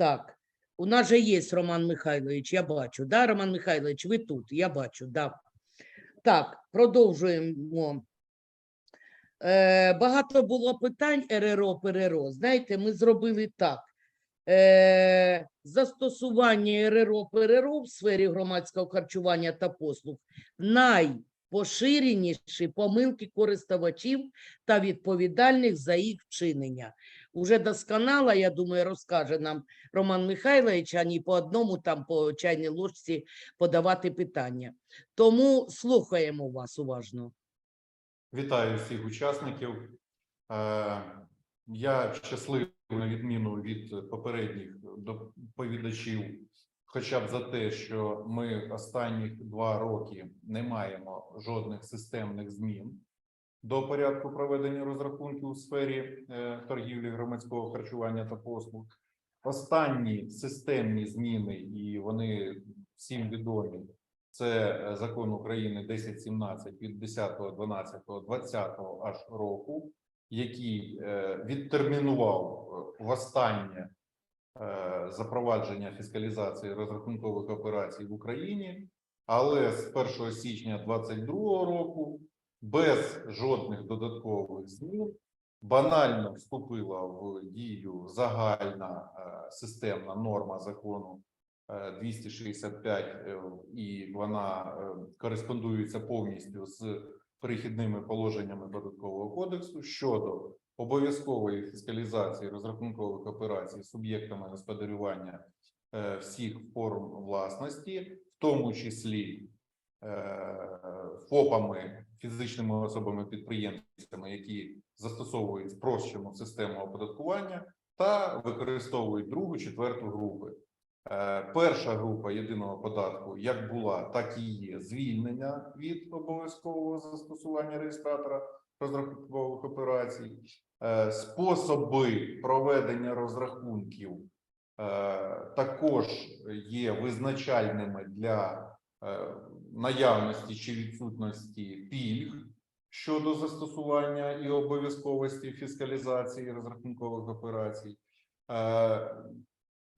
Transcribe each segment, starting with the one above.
Так, у нас же є Роман Михайлович, я бачу. Да, Роман Михайлович, ви тут, я бачу, да. Так, продовжуємо. Е, багато було питань РРО, ПРРО. Знаєте, ми зробили так. Е, застосування РРО, ПРРО в сфері громадського харчування та послуг найпоширеніші помилки користувачів та відповідальних за їх вчинення. Уже досконало, я думаю, розкаже нам Роман Михайлович, а не по одному там по чайній ложці подавати питання. Тому слухаємо вас уважно. Вітаю всіх учасників. Е, Я щасливий на відміну від попередніх доповідачів, хоча б за те, що ми останніх два роки не маємо жодних системних змін до порядку проведення розрахунків у сфері е, торгівлі громадського харчування та послуг. Останні системні зміни, і вони всім відомі, це е, закон України 1017 від 10.12.20 аж року, який е, відтермінував востаннє запровадження фіскалізації розрахункових операцій в Україні, але з 1 січня 2022 року без жодних додаткових змін банально вступила в дію загальна е, системна норма закону е, 265, е, і вона е, кореспондується повністю з перехідними положеннями податкового кодексу щодо обов'язкової фіскалізації розрахункових операцій суб'єктами господарювання е, всіх форм власності, в тому числі е, ФОПами, фізичними особами підприємцями, які застосовують спрощену систему оподаткування та використовують другу, четверту групи. Е, Перша група єдиного податку як була, так і є звільнення від обов'язкового застосування реєстратора розрахункових операцій, Е, способи проведення розрахунків е, також є визначальними для е, наявності чи відсутності пільг щодо застосування і обов'язковості фіскалізації розрахункових операцій. Е,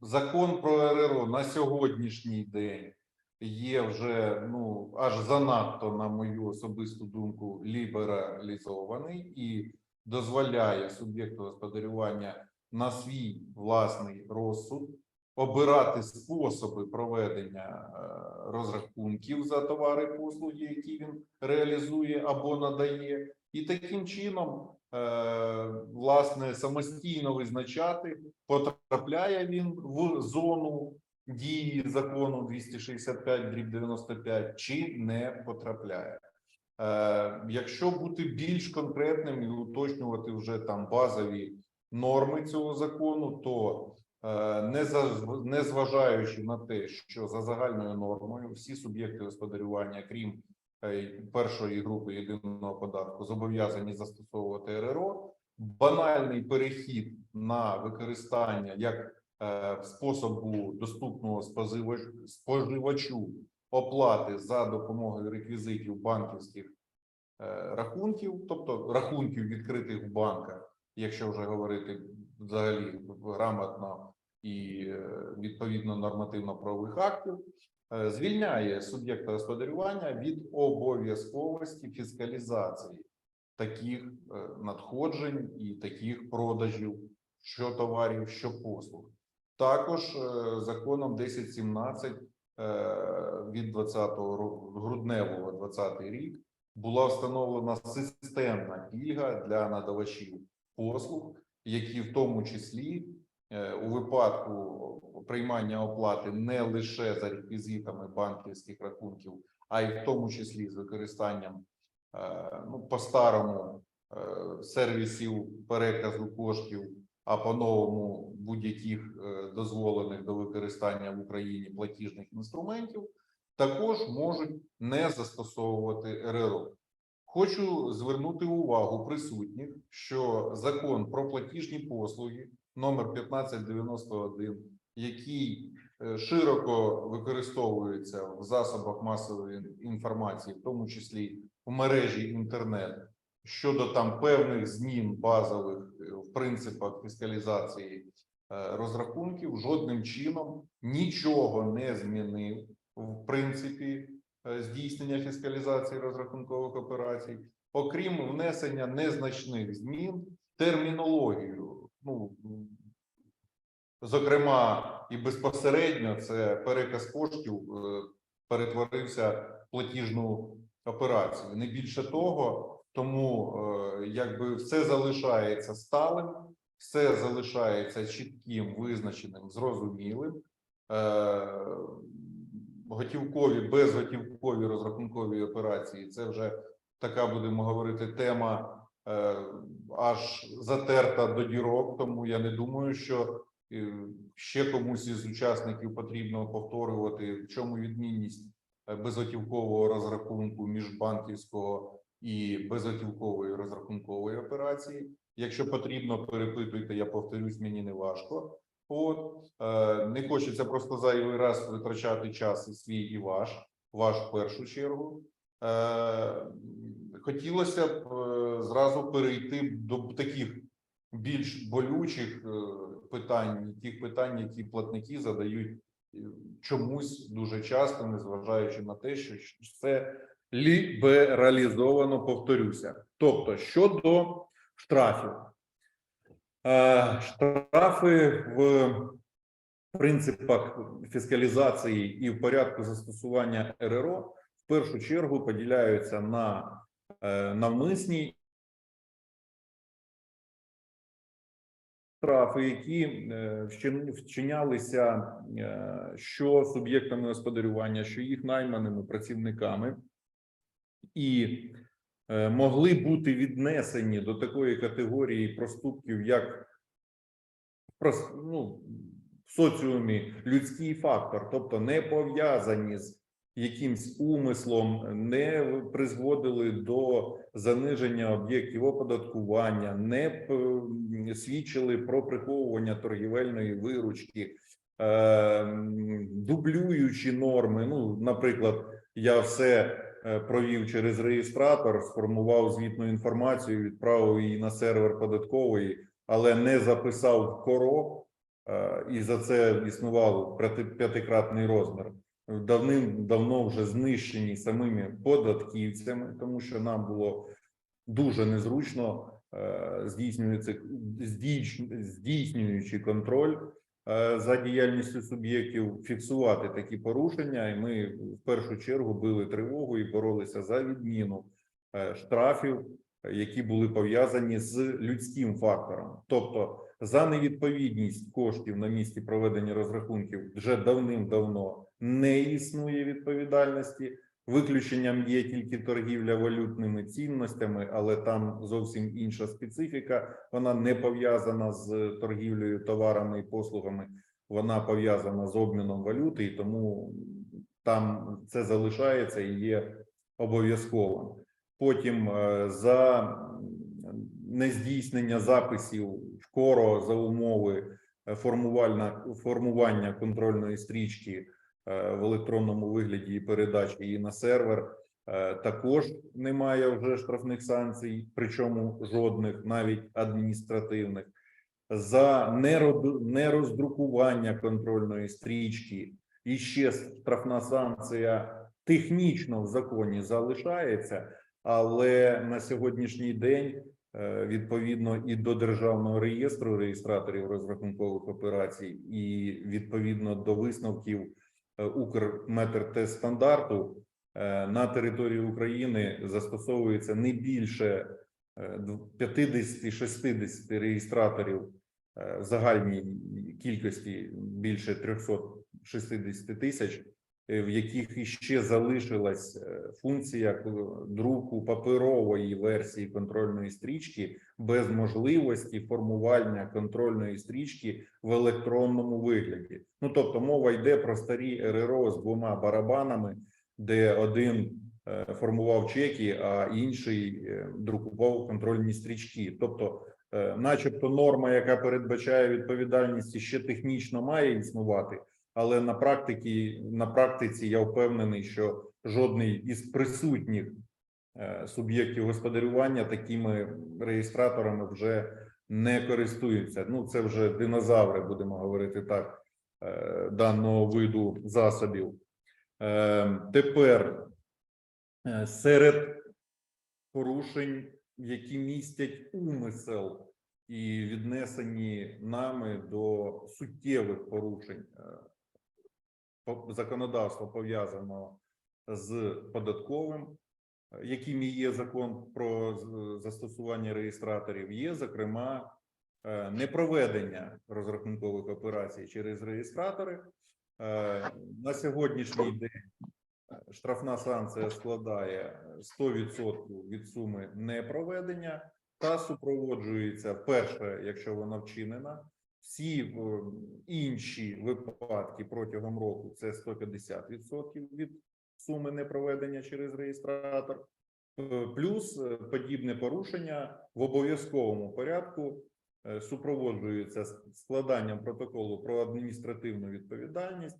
Закон про РРО на сьогоднішній день є вже ну аж занадто, на мою особисту думку, лібералізований і дозволяє суб'єкту господарювання на свій власний розсуд обирати способи проведення е, розрахунків за товари і послуги, які він реалізує або надає, і таким чином е, власне самостійно визначати, потрапляє він в зону дії закону 265 дріб 95 чи не потрапляє. Е, Якщо бути більш конкретним і уточнювати вже там базові норми цього закону, то е, не заз- не зважаючи на те, що за загальною нормою всі суб'єкти господарювання, крім е, першої групи єдиного податку, зобов'язані застосовувати РРО, банальний перехід на використання як е, способу доступного споживачу оплати за допомогою реквізитів банківських рахунків, тобто рахунків відкритих в банках, якщо вже говорити взагалі грамотно і е, відповідно нормативно-правових актів, е, звільняє суб'єкта господарювання від обов'язковості фіскалізації таких е, надходжень і таких продажів, що товарів, що послуг. Також законом 1017 е, від 20 року грудневого 20 рік була встановлена системна пільга для надавачів послуг, які в тому числі е, у випадку приймання оплати не лише за реквізитами банківських рахунків, а й в тому числі з використанням е, ну по-старому е, сервісів переказу коштів, а по-новому будь-яких дозволених до використання в Україні платіжних інструментів, також можуть не застосовувати РРО. Хочу звернути увагу присутніх, що закон про платіжні послуги номер 1591, який е, широко використовується в засобах масової інформації, в тому числі в мережі інтернет, щодо там певних змін базових е, в принципах фіскалізації е, розрахунків жодним чином нічого не змінив в принципі здійснення фіскалізації розрахункових операцій, окрім внесення незначних змін термінологію. Ну зокрема, і безпосередньо це переказ коштів е, перетворився в платіжну операцію. Не більше того, тому е, якби все залишається сталим, все залишається чітким, визначеним, зрозумілим. Готівкові, безготівкові розрахункові операції це вже така, будемо говорити, тема е, аж затерта до дірок. Тому я не думаю, що е, ще комусь із учасників потрібно повторювати, в чому відмінність е, безготівкового розрахунку міжбанківського і безготівкової розрахункової операції. Якщо потрібно, перепитуйте, я повторюсь, мені не важко. От е, не хочеться просто зайвий раз витрачати час і свій і ваш, ваш в першу чергу. Е, хотілося б е, зразу перейти до таких більш болючих питань, тих питань, які платники задають чомусь дуже часто, незважаючи на те, що це лібералізовано, повторюся. Тобто, щодо штрафів, штрафи в принципах фіскалізації і в порядку застосування РРО в першу чергу поділяються на е, навмисні штрафи, які е, вчинялися що суб'єктами господарювання, що їх найманими працівниками, і могли бути віднесені до такої категорії проступків, як ну, в соціумі людський фактор, тобто не пов'язані з якимсь умислом, не призводили до заниження об'єктів оподаткування, не свідчили про приховування торгівельної виручки, е, м, дублюючи норми. Ну, наприклад, я все е, провів через реєстратор, сформував звітну інформацію, відправив її на сервер податкової, але не записав в коро, е, і за це існував п'ятикратний розмір. Давним-давно вже знищені самими податківцями, тому що нам було дуже незручно е, здійснюється здійснюючи контроль е, за діяльністю суб'єктів, фіксувати такі порушення, і ми в першу чергу били тривогу і боролися за відміну е, штрафів, е, які були пов'язані з людським фактором, тобто за невідповідність коштів на місці проведення розрахунків вже давним-давно не існує відповідальності. Виключенням є тільки торгівля валютними цінностями, але там зовсім інша специфіка. Вона не пов'язана з торгівлею товарами і послугами, вона пов'язана з обміном валюти, і тому там це залишається і є обов'язковим. Потім е, за нездійснення записів в коро за умови е, формування контрольної стрічки в електронному вигляді і передачі її на сервер. е, Також немає вже штрафних санкцій, причому жодних, навіть адміністративних, за нероздрукування контрольної стрічки. І ще штрафна санкція технічно в законі залишається, але на сьогоднішній день е, відповідно і до державного реєстру реєстраторів розрахункових операцій, і відповідно до висновків е, Укрметртестстандарту стандарту на території України застосовується не більше е, дв- 50-60 реєстраторів е, в загальній кількості більше 360 тисяч, е, в яких іще залишилась е, функція е, друку паперової версії контрольної стрічки без можливості формування контрольної стрічки в електронному вигляді. Ну тобто, мова йде про старі РРО з двома барабанами, де один е, формував чеки, а інший е, друкував контрольні стрічки. Тобто, е, начебто, норма, яка передбачає відповідальність, ще технічно має існувати, але на практиці, на практиці я впевнений, що жодний із присутніх е, суб'єктів господарювання такими реєстраторами вже не користуються. Ну, це вже динозаври, будемо говорити так, е, даного виду засобів. Е, Тепер серед порушень, які містять умисел і віднесені нами до суттєвих порушень по- законодавства пов'язаного з податковим, яким є закон про застосування реєстраторів, є зокрема е, непроведення розрахункових операцій через реєстратори. Е, На сьогоднішній день е, штрафна санкція складає 100% від суми непроведення та супроводжується перше, якщо вона вчинена. Всі е, інші випадки протягом року це 150% від суми непроведення через реєстратор. Е, Плюс е, подібне порушення в обов'язковому порядку супроводжується складанням протоколу про адміністративну відповідальність,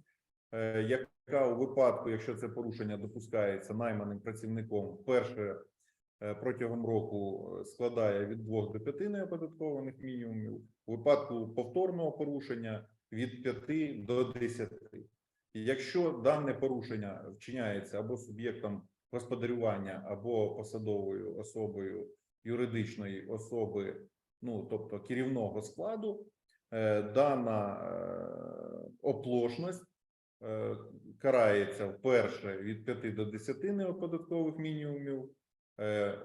яка у випадку, якщо це порушення допускається найманим працівником, перше протягом року е, складає від 2 до 5 неоподаткованих мінімумів, у випадку повторного порушення від 5 до 10. І Якщо дане порушення вчиняється або суб'єктом господарювання, або посадовою особою юридичної особи, ну тобто керівного складу, е, дана е, оплошність е, карається вперше від 5 до 10 неоподаткових мінімумів. Е,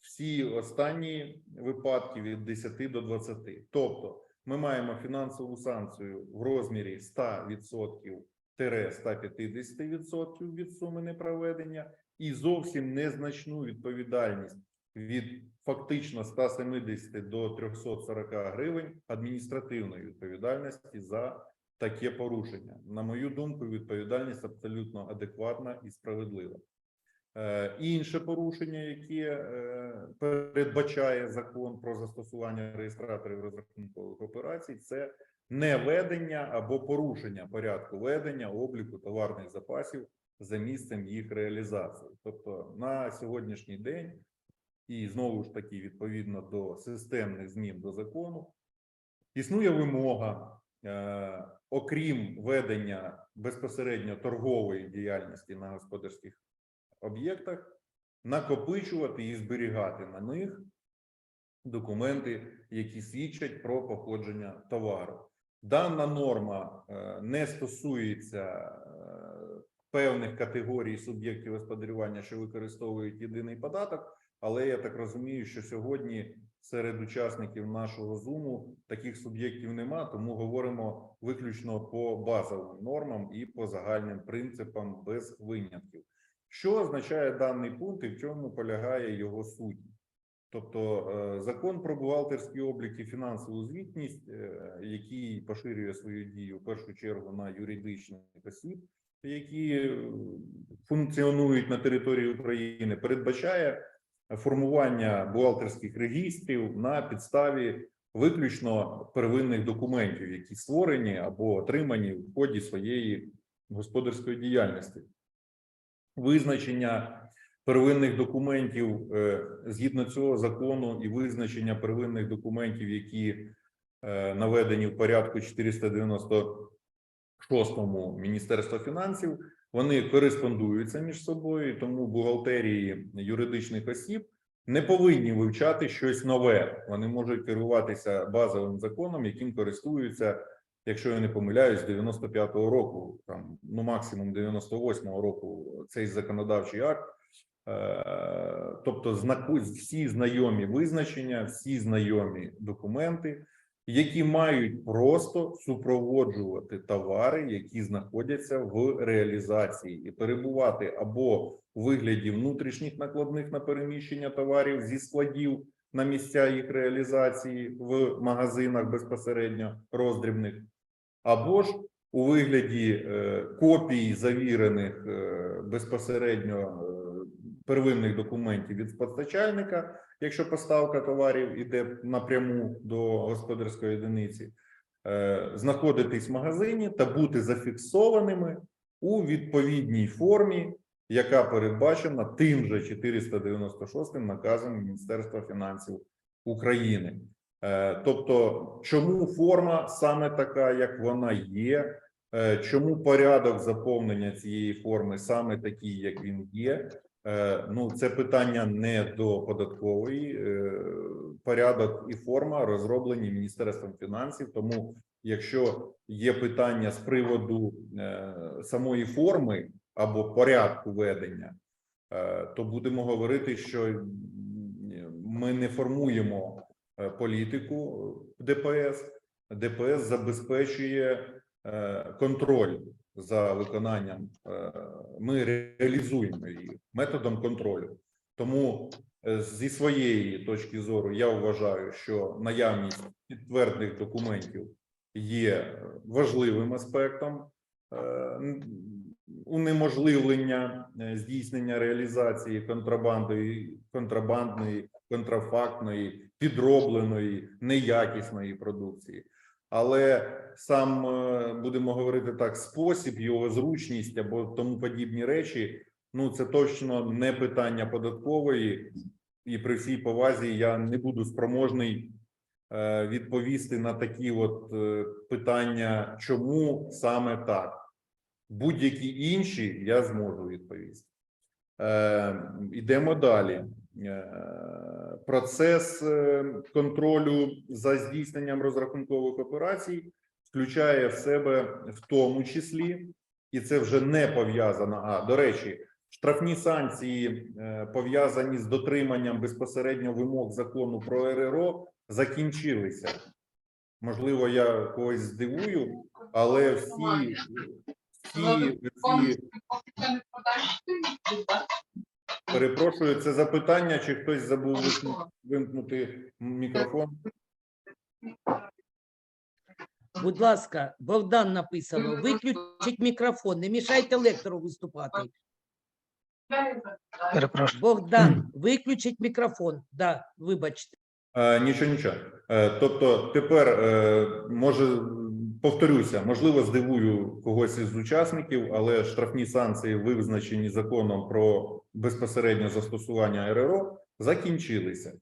Всі останні випадки від 10 до 20. Тобто ми маємо фінансову санкцію в розмірі 100% тире 150% від суми непроведення і зовсім незначну відповідальність від фактично 170 до 340 гривень адміністративної відповідальності за таке порушення. На мою думку, відповідальність абсолютно адекватна і справедлива. Е, Інше порушення, яке е, передбачає закон про застосування реєстраторів розрахункових операцій, це неведення або порушення порядку ведення обліку товарних запасів за місцем їх реалізації. Тобто на сьогоднішній день, і знову ж таки, відповідно до системних змін до закону, існує вимога, е, окрім ведення безпосередньо торгової діяльності на господарських об'єктах, накопичувати і зберігати на них документи, які свідчать про походження товару. Дана норма е, не стосується е, певних категорій суб'єктів господарювання, що використовують єдиний податок, але я так розумію, що сьогодні серед учасників нашого зуму таких суб'єктів нема, тому говоримо виключно по базовим нормам і по загальним принципам без винятків. Що означає даний пункт і в чому полягає його суть? Тобто е, закон про бухгалтерський облік і фінансову звітність, е, який поширює свою дію в першу чергу на юридичних осіб, які е, функціонують на території України, передбачає формування бухгалтерських регістрів на підставі виключно первинних документів, які створені або отримані в ході своєї господарської діяльності. Визначення первинних документів е, згідно цього закону і визначення первинних документів, які е, наведені в порядку 496 Міністерства фінансів, вони кореспондуються між собою, тому бухгалтерії юридичних осіб не повинні вивчати щось нове. Вони можуть керуватися базовим законом, яким користуються, якщо я не помиляюсь, з 95-го року, там ну максимум 98-го року цей законодавчий акт. Е, Тобто, всі знайомі визначення, всі знайомі документи, які мають просто супроводжувати товари, які знаходяться в реалізації, і перебувати або у вигляді внутрішніх накладних на переміщення товарів зі складів на місця їх реалізації в магазинах безпосередньо роздрібних, або ж у вигляді е, копій завірених е, безпосередньо е, первинних документів від постачальника, якщо поставка товарів іде напряму до господарської одиниці, знаходитись в магазині та бути зафіксованими у відповідній формі, яка передбачена тим же 496 наказом Міністерства фінансів України. Е, Тобто, чому форма саме така, як вона є? Е, Чому порядок заповнення цієї форми саме такий, як він є? Е, Ну, це питання не до податкової. Порядок і форма розроблені Міністерством фінансів. Тому, якщо є питання з приводу самої форми або порядку ведення, е, то будемо говорити, що ми не формуємо е, політику ДПС. ДПС забезпечує е, контроль за виконанням. е, Ми реалізуємо її методом контролю. Тому е, зі своєї точки зору я вважаю, що наявність підтверджених документів є важливим аспектом е, унеможливлення е, здійснення реалізації контрабандої, контрабандної, контрафактної, підробленої, неякісної продукції. Але сам е, будемо говорити так, спосіб, його зручність або тому подібні речі. Ну це точно не питання податкової, і при всій повазі я не буду спроможний е, відповісти на такі от питання, чому саме так. Будь-які інші я зможу відповісти. Е, Йдемо далі. Е, Процес е, контролю за здійсненням розрахункових операцій включає в себе в тому числі, і це вже не пов'язано. А до речі, штрафні санкції пов'язані з дотриманням безпосередньо вимог закону про РРО закінчилися. Можливо, я когось здивую, але всі, всі, всі перепрошую, це запитання, чи хтось забув вимкнути мікрофон. Будь ласка, Богдан написано, виключіть мікрофон, не мішайте лектору виступати. Перепрошую. Богдан, виключіть мікрофон. Да, вибачте. Е, Нічого, нічого. Е, Тобто, тепер е, може повторюся, можливо, здивую когось із учасників, але штрафні санкції, визначені законом про безпосереднє застосування РРО, закінчилися.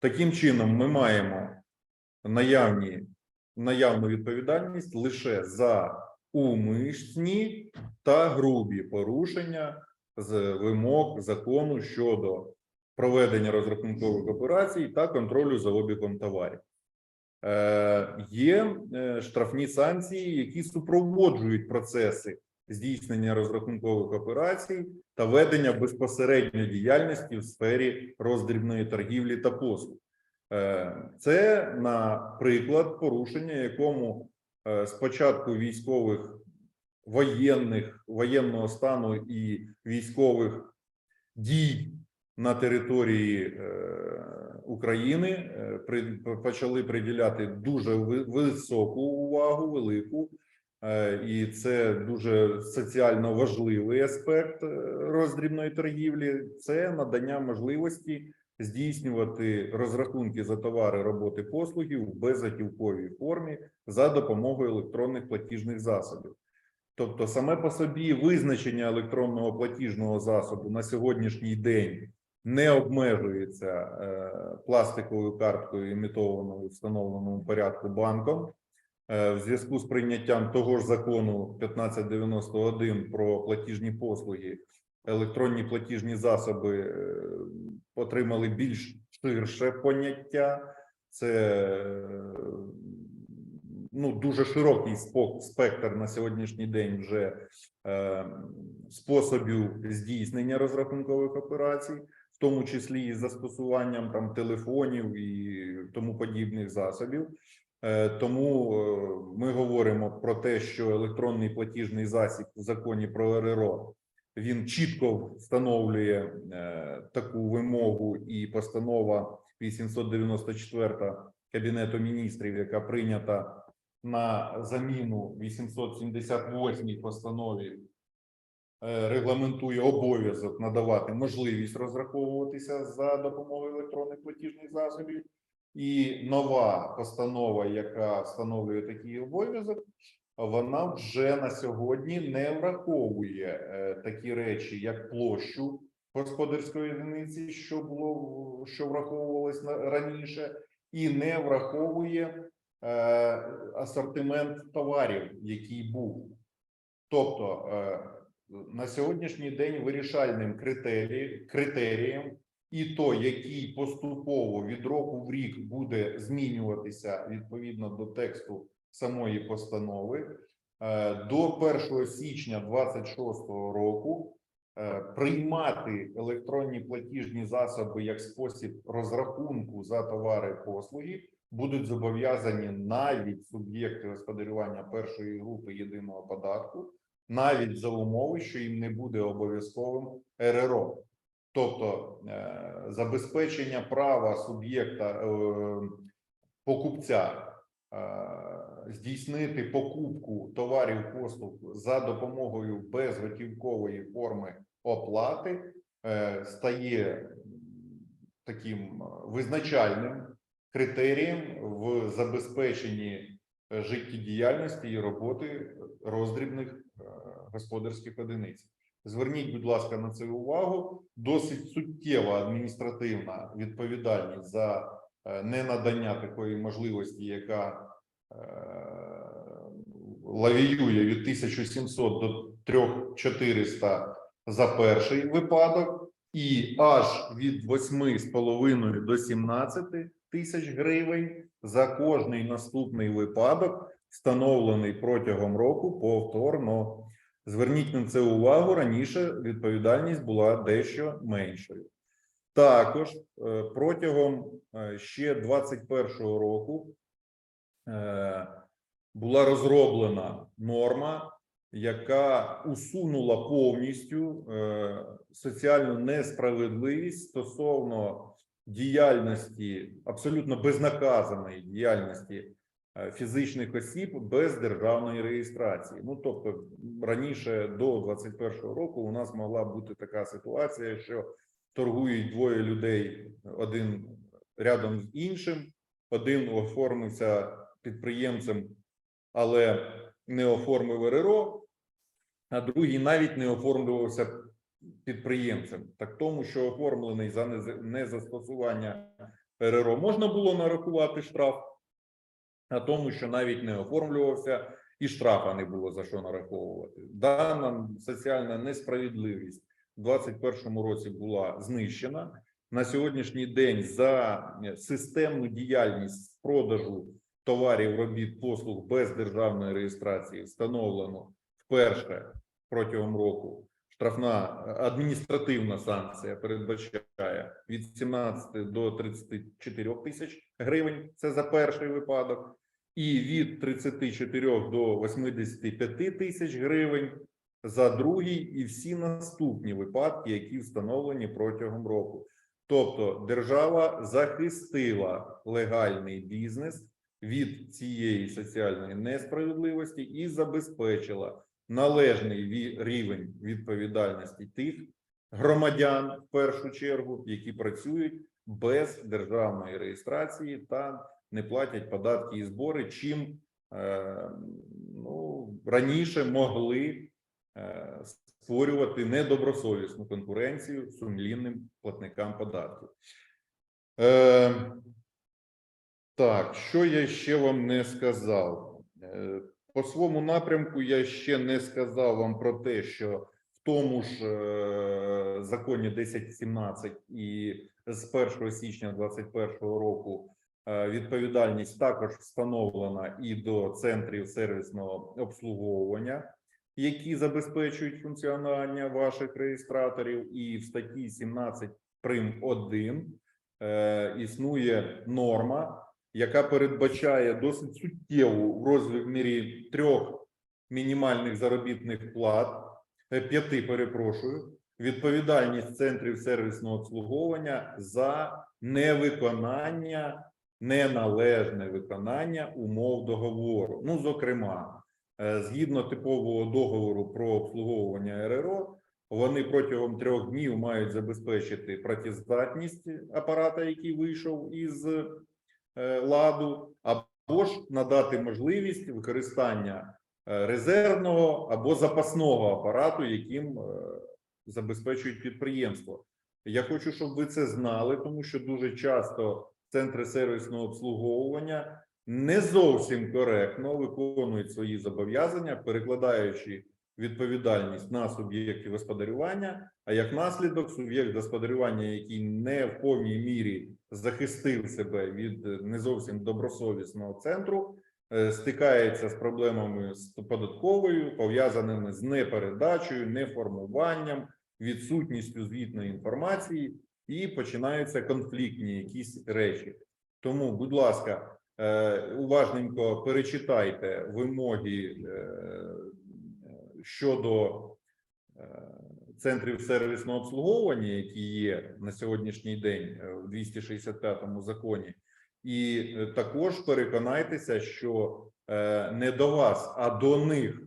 Таким чином, ми маємо наявні наявну відповідальність лише за умисні та грубі порушення з вимог закону щодо проведення розрахункових операцій та контролю за обігом товарів. Е, є е, штрафні санкції, які супроводжують процеси здійснення розрахункових операцій та ведення безпосередньо діяльності в сфері роздрібної торгівлі та послуг. Е, Це, наприклад, порушення, якому спочатку військових воєнних воєнного стану і військових дій на території України е, почали приділяти дуже високу увагу, велику, е, і це дуже соціально важливий аспект е, роздрібної торгівлі. Це надання можливості здійснювати розрахунки за товари, роботи, послуги в безготівковій формі за допомогою електронних платіжних засобів. Тобто, саме по собі визначення електронного платіжного засобу на сьогоднішній день не обмежується е, пластиковою карткою, імітованою встановленому порядку банком. Е, в зв'язку з прийняттям того ж закону 1591 про платіжні послуги, електронні платіжні засоби е, отримали більш ширше поняття. Це ну, дуже широкий спектр на сьогоднішній день вже способів здійснення розрахункових операцій, тому числі і застосуванням там телефонів і тому подібних засобів. Е, Тому е, ми говоримо про те, що електронний платіжний засіб в законі про РРО він чітко встановлює е, таку вимогу, і постанова 894 Кабінету міністрів, яка прийнята на заміну 878 постанові, регламентує обов'язок надавати можливість розраховуватися за допомогою електронних платіжних засобів. І нова постанова, яка встановлює такий обов'язок, вона вже на сьогодні не враховує е, такі речі, як площу господарської одиниці, що було що враховувалось раніше, і не враховує е, асортимент товарів, який був. Тобто е, на сьогоднішній день вирішальним критерії, критерієм і то, який поступово від року в рік буде змінюватися відповідно до тексту самої постанови, е, до 1 січня 26 року е, приймати електронні платіжні засоби як спосіб розрахунку за товари і послуги будуть зобов'язані навіть суб'єкти господарювання першої групи єдиного податку, навіть за умови, що їм не буде обов'язковим РРО. Тобто е, забезпечення права суб'єкта е, покупця е, здійснити покупку товарів послуг за допомогою безготівкової форми оплати стає таким визначальним критерієм в забезпеченні життєдіяльності і роботи роздрібних господарських одиниць. Зверніть, будь ласка, на це увагу. Досить суттєва адміністративна відповідальність за е, ненадання такої можливості, яка е, лавіює від 1700 до 3400 за перший випадок, і аж від 8,5 до 17 тисяч гривень за кожний наступний випадок, встановлений протягом року повторно. Зверніть на це увагу раніше відповідальність була дещо меншою. Також е, протягом е, ще 21-го року е, була розроблена норма, яка усунула повністю соціальну несправедливість стосовно діяльності абсолютно безнаказаної діяльності фізичних осіб без державної реєстрації. Ну тобто, раніше до 21-го року у нас могла бути така ситуація, що торгують двоє людей один рядом з іншим, один оформився підприємцем, але не оформив РРО, а другий навіть не оформлювався підприємцем. Так тому, що оформлений за незастосування РРО можна було нарахувати штраф, а тому, що навіть не оформлювався, і штрафа не було за що нараховувати. Дана соціальна несправедливість у 2021 році була знищена. На сьогоднішній день за системну діяльність продажу товарів, робіт, послуг без державної реєстрації встановлено вперше протягом року. Штрафна адміністративна санкція передбачає від 17 до 34 тисяч гривень. Це за перший випадок, і від 34 до 85 тисяч гривень за другий і всі наступні випадки, які встановлені протягом року. Тобто держава захистила легальний бізнес від цієї соціальної несправедливості і забезпечила належний рівень відповідальності тих громадян, в першу чергу, які працюють без державної реєстрації та не платять податки і збори, чим е, ну, раніше могли е, створювати недобросовісну конкуренцію сумлінним платникам податків. Е, так, що я ще вам не сказав? По своєму напрямку я ще не сказав вам про те, що в тому ж е, законі 1017 і з 1 січня 2021 року е, відповідальність також встановлена і до центрів сервісного обслуговування, які забезпечують функціонування ваших реєстраторів, і в статті 17 прим 1 е, існує норма, яка передбачає досить суттєву в розмірі трьох мінімальних заробітних плат, е, п'яти, перепрошую, відповідальність центрів сервісного обслуговування за невиконання, неналежне виконання умов договору. Ну, зокрема, е, згідно типового договору про обслуговування РРО, вони протягом трьох днів мають забезпечити працездатність апарата, який вийшов із ладу, або ж надати можливість використання е, резервного або запасного апарату, яким е, забезпечують підприємство. Я хочу, щоб ви це знали, тому що дуже часто центри сервісного обслуговування не зовсім коректно виконують свої зобов'язання, перекладаючи відповідальність на суб'єктів господарювання. А як наслідок, суб'єкт господарювання, який не в повній мірі захистив себе від е, не зовсім добросовісного центру, е, стикається з проблемами з податковою, пов'язаними з непередачею, неформуванням, відсутністю звітної інформації, і починаються конфліктні якісь речі. Тому, будь ласка, е, уважненько перечитайте вимоги щодо центрів сервісного обслуговування, які є на сьогоднішній день е, в 265 законі, і е, також переконайтеся, що е, не до вас, а до них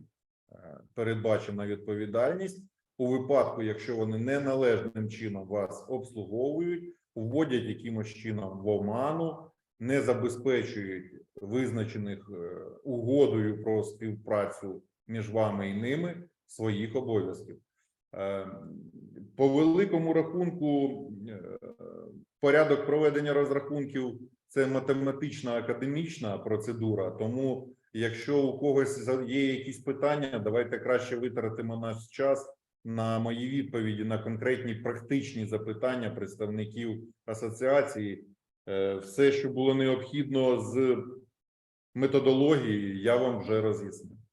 передбачена відповідальність у випадку, якщо вони неналежним чином вас обслуговують, вводять якимось чином в оману, не забезпечують визначених угодою про співпрацю між вами і ними своїх обов'язків. Е, По великому рахунку, е, порядок проведення розрахунків це математична академічна процедура. Тому, якщо у когось є якісь питання, давайте краще витратимо наш час на мої відповіді на конкретні практичні запитання представників асоціації. Е, Все, що було необхідно з методології, я вам вже роз'яснив.